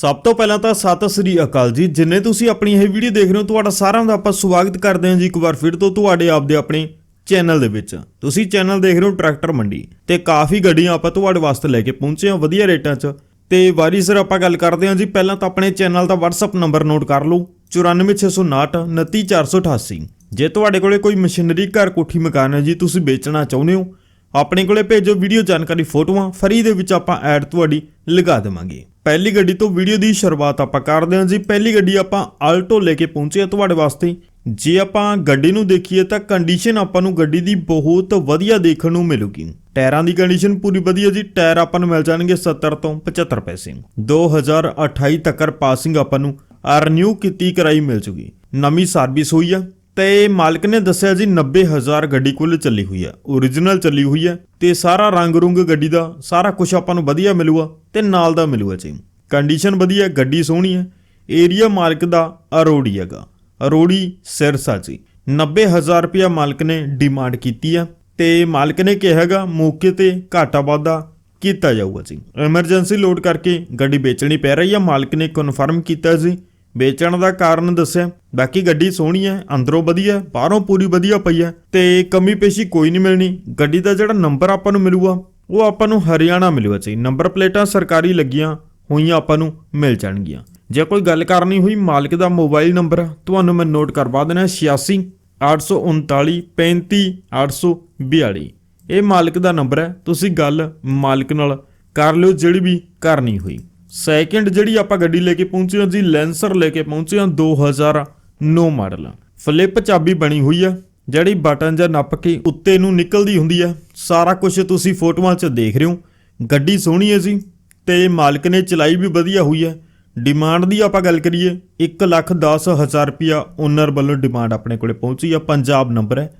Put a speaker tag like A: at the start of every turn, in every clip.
A: ਸਭ ਤੋਂ ਪਹਿਲਾਂ ਤਾਂ ਸਤਿ ਸ੍ਰੀ ਅਕਾਲ ਜੀ। ਜਿੰਨੇ ਤੁਸੀਂ ਆਪਣੀ ਇਹ ਵੀਡੀਓ ਦੇਖ ਰਹੇ ਹੋ, ਤੁਹਾਡਾ ਸਾਰਿਆਂ ਦਾ ਆਪਾਂ ਸਵਾਗਤ ਕਰਦੇ ਹਾਂ ਜੀ ਇੱਕ ਵਾਰ ਫਿਰ ਤੋਂ ਤੁਹਾਡੇ ਆਪਦੇ ਆਪਣੇ ਚੈਨਲ ਦੇ ਵਿੱਚ। ਤੁਸੀਂ ਚੈਨਲ ਦੇਖ ਰਹੇ ਹੋ ਟਰੈਕਟਰ ਮੰਡੀ ਤੇ ਕਾਫੀ ਗੱਡੀਆਂ ਆਪਾਂ ਤੁਹਾਡੇ ਵਾਸਤੇ ਲੈ ਕੇ ਪਹੁੰਚੇ ਹਾਂ ਵਧੀਆ ਰੇਟਾਂ 'ਚ। ਤੇ ਵਾਰੀ ਸਰ ਆਪਾਂ ਗੱਲ ਕਰਦੇ ਹਾਂ ਜੀ, ਪਹਿਲਾਂ ਤਾਂ ਆਪਣੇ ਚੈਨਲ ਦਾ WhatsApp ਨੰਬਰ ਨੋਟ ਕਰ ਲਓ 94659 29488 ਜੇ ਤੁਹਾਡੇ ਕੋਲੇ ਕੋਈ ਮਸ਼ੀਨਰੀ, ਘਰ ਕੋਠੀ, ਮਕਾਨ ਹੈ ਜੀ, ਤੁਸੀਂ ਵੇਚਣਾ ਚਾਹੁੰਦੇ ਹੋ ਆਪਣੇ ਕੋਲੇ ਭੇਜੋ ਵੀਡੀਓ ਜਾਣਕਾਰੀ ਫੋਟੋਆਂ, ਫਰੀ ਦੇ ਵਿੱਚ ਆਪਾਂ ਐਡ ਤੁਹਾਡੀ ਲਗਾ ਦੇਵਾਂਗੇ। ਪਹਿਲੀ ਗੱਡੀ ਤੋਂ ਵੀਡੀਓ ਦੀ ਸ਼ੁਰੂਆਤ ਆਪਾਂ ਕਰਦੇ ਹਾਂ ਜੀ। ਪਹਿਲੀ ਗੱਡੀ ਆਪਾਂ ਆਲਟੋ ਲੈ ਕੇ ਪਹੁੰਚੇ ਹਾਂ ਤੁਹਾਡੇ ਵਾਸਤੇ। ਜੇ ਆਪਾਂ ਗੱਡੀ ਨੂੰ ਦੇਖੀਏ ਤਾਂ ਕੰਡੀਸ਼ਨ ਆਪਾਂ ਨੂੰ ਗੱਡੀ ਦੀ ਬਹੁਤ ਵਧੀਆ ਦੇਖਣ ਨੂੰ ਮਿਲੂਗੀ। ਟਾਇਰਾਂ ਦੀ ਕੰਡੀਸ਼ਨ ਪੂਰੀ ਵਧੀਆ ਜੀ। ਟਾਇਰ ਆਪਾਂ ਨੂੰ ਮਿਲ ਜਾਣਗੇ 70 ਤੋਂ 75 ਪੈਸੇ। 2028 ਤੱਕ ਪਾਸਿੰਗ ਆਪਾਂ ਨੂੰ ਰੀਨਿਊ ਕੀਤੀ ਕਰਾਈ ਮਿਲ ਜੂਗੀ। ਨਵੀਂ ਸਰਵਿਸ ਹੋਈ ਆ। ਤੇ ਮਾਲਕ ਨੇ ਦੱਸਿਆ ਜੀ 90000 ਗੱਡੀ ਕੁੱਲ ਚੱਲੀ ਹੋਈ ਹੈ origignal ਚੱਲੀ ਹੋਈ ਹੈ ਤੇ ਸਾਰਾ ਰੰਗ ਰੁੰਗ ਗੱਡੀ ਦਾ, ਸਾਰਾ ਕੁਝ ਆਪਾਂ ਨੂੰ ਵਧੀਆ ਮਿਲੂਗਾ ਤੇ ਨਾਲ ਦਾ ਮਿਲੂਗਾ ਜੀ। ਕੰਡੀਸ਼ਨ ਵਧੀਆ, ਗੱਡੀ ਸੋਹਣੀ ਹੈ ਏਰੀਆ ਮਾਲਕ ਦਾ ਅਰੋੜੀ ਹੈਗਾ, ਅਰੋੜੀ ਸਿਰਸਾ ਜੀ। 90000 ਰੁਪਇਆ ਮਾਲਕ ਨੇ ਡਿਮਾਂਡ ਕੀਤੀ ਹੈ ਤੇ ਮਾਲਕ ਨੇ ਕਿਹਾ ਹੈਗਾ ਮੌਕੇ ਤੇ ਘਾਟਾ ਵਾਧਾ ਕੀਤਾ ਜਾਊਗਾ ਜੀ। ਐਮਰਜੈਂਸੀ ਲੋਡ ਕਰਕੇ ਗੱਡੀ ਵੇਚਣੀ ਪੈ ਰਹੀ ਹੈ ਮਾਲਕ ਨੇ ਕਨਫਰਮ ਕੀਤਾ ਜੀ। ਵੇਚਣ ਦਾ ਕਾਰਨ ਦੱਸਿਆ। ਬਾਕੀ ਗੱਡੀ ਸੋਹਣੀ ਹੈ, ਅੰਦਰੋਂ ਵਧੀਆ, ਬਾਹਰੋਂ ਪੂਰੀ ਵਧੀਆ ਪਈ ਹੈ ਤੇ ਕਮੀ ਪੇਸ਼ੀ ਕੋਈ ਨਹੀਂ ਮਿਲਣੀ। ਗੱਡੀ ਦਾ ਜਿਹੜਾ ਨੰਬਰ ਆਪਾਂ ਨੂੰ ਮਿਲੂਗਾ, ਉਹ ਆਪਾਂ ਨੂੰ ਹਰਿਆਣਾ ਮਿਲੂਗਾ ਜੀ। ਨੰਬਰ ਪਲੇਟਾਂ ਸਰਕਾਰੀ ਲੱਗੀਆਂ, ਹੋਈਆਂ ਆਪਾਂ ਨੂੰ ਮਿਲ ਜਾਣਗੀਆਂ। ਜੇ ਕੋਈ ਗੱਲ ਕਰਨੀ ਹੋਈ ਮਾਲਕ ਦਾ ਮੋਬਾਈਲ ਨੰਬਰ, ਤੁਹਾਨੂੰ ਮੈਂ ਨੋਟ ਕਰਵਾ ਦੇਣਾ 86 839 35 842 ਇਹ ਮਾਲਕ ਦਾ ਨੰਬਰ ਹੈ, ਤੁਸੀਂ ਗੱਲ ਮਾਲਕ ਨਾਲ ਕਰ ਲਿਓ, ਜਿਹੜੀ ਵੀ ਕਰਨੀ ਹੋਈ। ਸੈਕਿੰਡ ਜਿਹੜੀ ਆਪਾਂ ਗੱਡੀ ਲੈ ਕੇ ਪਹੁੰਚੇ ਹਾਂ ਜੀ, ਲੈਂਸਰ ਲੈ ਕੇ ਪਹੁੰਚੇ ਹਾਂ 2009 ਮਾਡਲ। ਫਲਿੱਪ ਚਾਬੀ ਬਣੀ ਹੋਈ ਆ, ਜਿਹੜੀ ਬਟਨ ਜਾਂ ਨੱਪ ਕੇ ਉੱਤੇ ਨੂੰ ਨਿਕਲਦੀ ਹੁੰਦੀ ਆ। ਸਾਰਾ ਕੁਝ ਤੁਸੀਂ ਫੋਟੋਆਂ 'ਚ ਦੇਖ ਰਹੇ ਹੋ। ਗੱਡੀ ਸੋਹਣੀ ਹੈ ਜੀ, ਤੇ ਮਾਲਕ ਨੇ ਚਲਾਈ ਵੀ ਵਧੀਆ ਹੋਈ ਹੈ ਡਿਮਾਂਡ ਦੀ ਆਪਾਂ ਗੱਲ ਕਰੀਏ 110000 ਰੁਪਿਆ ਓਨਰ ਵੱਲੋਂ ਡਿਮਾਂਡ ਆਪਣੇ ਕੋਲੇ ਪਹੁੰਚੀ ਆ, ਪੰਜਾਬ ਨੰਬਰ ਹੈ।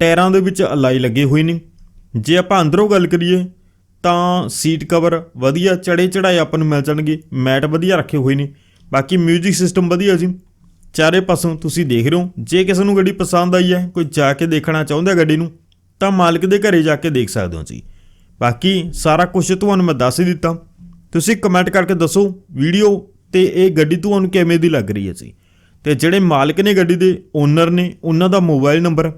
A: ਟਾਇਰਾਂ ਦੇ ਵਿੱਚ ਅਲਾਈ ਲੱਗੇ ਹੋਏ ਨੇ। ਜੇ ਆਪਾਂ ਅੰਦਰੋਂ ਗੱਲ ਕਰੀਏ ਤਾਂ ਸੀਟ ਕਵਰ ਵਧੀਆ ਚੜੇ ਚੜਾਏ ਆਪਾਂ ਨੂੰ ਮਿਲ ਜਾਣਗੇ। ਮੈਟ ਵਧੀਆ ਰੱਖੇ ਹੋਏ ਨੇ। ਬਾਕੀ 뮤직 ਸਿਸਟਮ ਵਧੀਆ ਜੀ। ਚਾਰੇ ਪਾਸੋਂ ਤੁਸੀਂ ਦੇਖ ਰਹੇ ਹੋ। ਜੇ ਕਿਸੇ ਨੂੰ ਗੱਡੀ ਪਸੰਦ ਆਈ ਹੈ, ਕੋਈ ਜਾ ਕੇ ਦੇਖਣਾ ਚਾਹੁੰਦਾ ਗੱਡੀ ਨੂੰ, ਤਾਂ ਮਾਲਕ ਦੇ ਘਰੇ ਜਾ ਕੇ ਦੇਖ ਸਕਦੇ ਹੋ ਜੀ। ਬਾਕੀ ਸਾਰਾ ਕੁਝ ਤੁਹਾਨੂੰ ਮੈਂ ਦੱਸ ਹੀ ਦਿੱਤਾ। ਤੁਸੀਂ ਕਮੈਂਟ ਕਰਕੇ ਦੱਸੋ, ਵੀਡੀਓ ਤੇ ਇਹ ਗੱਡੀ ਤੁਹਾਨੂੰ ਕਿਵੇਂ ਦੀ ਲੱਗ ਰਹੀ ਹੈ ਜੀ। ਤੇ ਜਿਹੜੇ ਮਾਲਕ ਨੇ ਗੱਡੀ ਦੇ ਓਨਰ ਨੇ, ਉਹਨਾਂ ਦਾ ਮੋਬਾਈਲ ਨੰਬਰ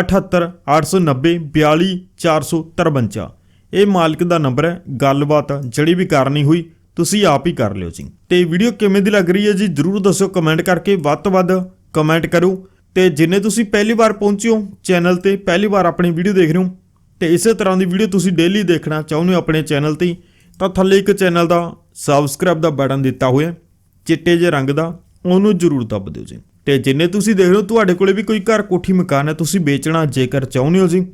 A: 78 890 42 453 ਇਹ ਮਾਲਕ ਦਾ ਨੰਬਰ ਹੈ, ਗੱਲਬਾਤ ਜਿਹੜੀ ਵੀ ਕਰਨੀ ਹੋਈ, ਤੁਸੀਂ ਆਪ ਹੀ ਕਰ ਲਿਓ ਜੀ। ਤੇ ਵੀਡੀਓ ਕਿਵੇਂ ਦੀ ਲੱਗ ਰਹੀ ਹੈ ਜੀ, ਜਰੂਰ ਦੱਸਿਓ ਕਮੈਂਟ ਕਰਕੇ, ਵੱਧ ਤੋਂ ਵੱਧ ਕਮੈਂਟ ਕਰੋ ਤੇ ਜਿੰਨੇ ਤੁਸੀਂ ਪਹਿਲੀ ਵਾਰ ਪਹੁੰਚੇ ਹੋ, ਚੈਨਲ ਤੇ ਪਹਿਲੀ ਵਾਰ ਆਪਣੀ ਵੀਡੀਓ ਦੇਖ ਰਹੇ ਹੋ, ਤੇ ਇਸੇ ਤਰ੍ਹਾਂ ਦੀ ਵੀਡੀਓ ਤੁਸੀਂ ਡੇਲੀ ਦੇਖਣਾ ਚਾਹੁੰਦੇ ਹੋ ਆਪਣੇ ਚੈਨਲ ਤੇ, ਤਾਂ ਥੱਲੇ ਇੱਕ ਚੈਨਲ ਦਾ ਸਬਸਕ੍ਰਾਈਬ ਦਾ ਬਟਨ ਦਿੱਤਾ ਹੋਇਆ ਚਿੱਟੇ ਜਿਹੇ ਰੰਗ ਦਾ, ਉਹਨੂੰ ਜਰੂਰ ਦੱਬ ਦਿਓ ਜੀ। ਤੇ ਜਿੰਨੇ ਤੁਸੀਂ ਦੇਖ ਰਹੇ ਹੋ, ਤੁਹਾਡੇ ਕੋਲੇ ਵੀ ਕੋਈ ਘਰ ਕੋਠੀ ਮਕਾਨ ਹੈ, ਤੁਸੀਂ ਵੇਚਣਾ ਜੇਕਰ ਚਾਹੁੰਦੇ ਹੋ ਜੀ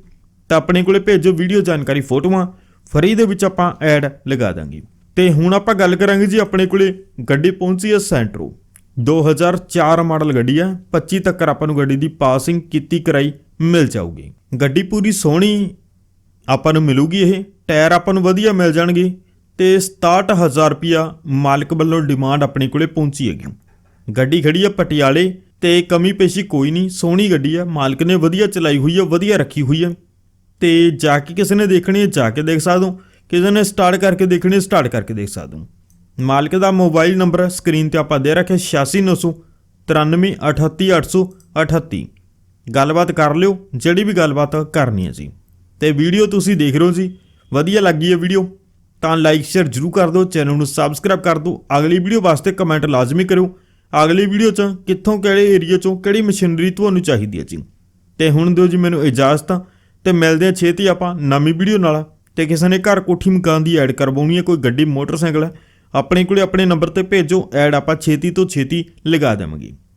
A: ਤਾਂ ਆਪਣੇ ਕੋਲੇ ਭੇਜੋ ਵੀਡੀਓ ਜਾਣਕਾਰੀ ਫੋਟੋਆਂ। ਫਰੀ ਦੇ ਵਿੱਚ ਆਪਾਂ ਐਡ ਲਗਾ ਦਾਂਗੇ। ਤੇ ਹੁਣ ਆਪਾਂ ਗੱਲ ਕਰਾਂਗੇ ਜੀ ਆਪਣੇ ਕੋਲੇ ਗੱਡੀ ਪਹੁੰਚੀ ਹੈ ਸੈਂਟਰੋ 2004 ਮਾਡਲ ਗੱਡੀ ਹੈ। 25 ਤੱਕ ਆਪਾਂ ਨੂੰ ਗੱਡੀ ਦੀ ਪਾਸਿੰਗ ਕੀਤੀ ਕਰਾਈ ਮਿਲ ਜਾਊਗੀ। ਗੱਡੀ ਪੂਰੀ ਸੋਹਣੀ ਆਪਾਂ ਨੂੰ ਮਿਲੂਗੀ ਇਹ। ਟਾਇਰ ਆਪਾਂ ਨੂੰ ਵਧੀਆ ਮਿਲ ਜਾਣਗੇ। ਤੇ 67000 ਰੁਪਿਆ ਮਾਲਕ ਵੱਲੋਂ ਡਿਮਾਂਡ ਆਪਣੇ ਕੋਲੇ ਪਹੁੰਚੀ ਹੈਗੀ। ਗੱਡੀ ਖੜੀ ਹੈ ਪਟਿਆਲੇ। ਤੇ ਕਮੀ ਪੇਸ਼ੀ ਕੋਈ ਨਹੀਂ। ਸੋਹਣੀ ਗੱਡੀ ਹੈ। ਮਾਲਕ ਨੇ ਵਧੀਆ ਚਲਾਈ ਹੋਈ ਹੈ, ਵਧੀਆ ਰੱਖੀ ਹੋਈ ਹੈ। ਤੇ ਜਾ ਕੇ ਕਿਸੇ ਨੇ ਦੇਖਣੀ ਹੈ, ਜਾ ਕੇ ਦੇਖ ਸਕਦੇ ਹੋ। ਕਿਸੇ ਨੇ ਸਟਾਰਟ ਕਰਕੇ ਦੇਖਣੀ ਹੈ ਸਟਾਰਟ ਕਰਕੇ ਦੇਖ ਸਕਦੇ ਹੋ। ਮਾਲਕ ਦਾ ਮੋਬਾਈਲ ਨੰਬਰ ਸਕਰੀਨ ਤੇ ਆਪਾਂ ਦੇ ਰੱਖਿਆ 8690938838 ਗੱਲਬਾਤ ਕਰ ਲਿਓ, ਜਿਹੜੀ ਵੀ ਗੱਲਬਾਤ ਕਰਨੀ ਹੈ ਜੀ। ਤੇ ਵੀਡੀਓ ਤੁਸੀਂ ਦੇਖ ਰਹੇ ਹੋ ਜੀ, ਵਧੀਆ ਲੱਗੀ ਹੈ ਵੀਡੀਓ ਤਾਂ ਲਾਈਕ ਸ਼ੇਅਰ ਜਰੂਰ ਕਰ ਦਿਓ ਚੈਨਲ ਨੂੰ ਸਬਸਕ੍ਰਾਈਬ ਕਰ ਦਿਓ। ਅਗਲੀ ਵੀਡੀਓ ਵਾਸਤੇ ਕਮੈਂਟ ਲਾਜ਼ਮੀ ਕਰਿਓ। ਅਗਲੀ ਵੀਡੀਓ 'ਚ ਕਿੱਥੋਂ, ਕਿਹੜੇ ਏਰੀਆ 'ਚੋਂ, ਕਿਹੜੀ ਮਸ਼ੀਨਰੀ ਤੁਹਾਨੂੰ ਚਾਹੀਦੀ ਹੈ ਜੀ। ਤੇ ਹੁਣ ਦਿਓ ਜੀ ਮੈਨੂੰ ਇਜਾਜ਼ਤ। ਤੇ ਮਿਲਦੇ ਆ ਛੇਤੀ ਆਪਾਂ ਨਵੀਂ ਵੀਡੀਓ ਨਾਲ। ਤੇ ਕਿਸੇ ਨੇ ਘਰ ਕੋਠੀ ਮਕਾਨ ਦੀ ਐਡ ਕਰਵਾਉਣੀ ਹੈ, ਕੋਈ ਗੱਡੀ, ਮੋਟਰਸਾਈਕਲ ਹੈ ਆਪਣੇ ਕੋਲੇ ਆਪਣੇ ਨੰਬਰ ਤੇ ਭੇਜੋ, ਐਡ ਆਪਾਂ ਛੇਤੀ ਤੋਂ ਛੇਤੀ ਲਗਾ ਦੇਵਾਂਗੇ।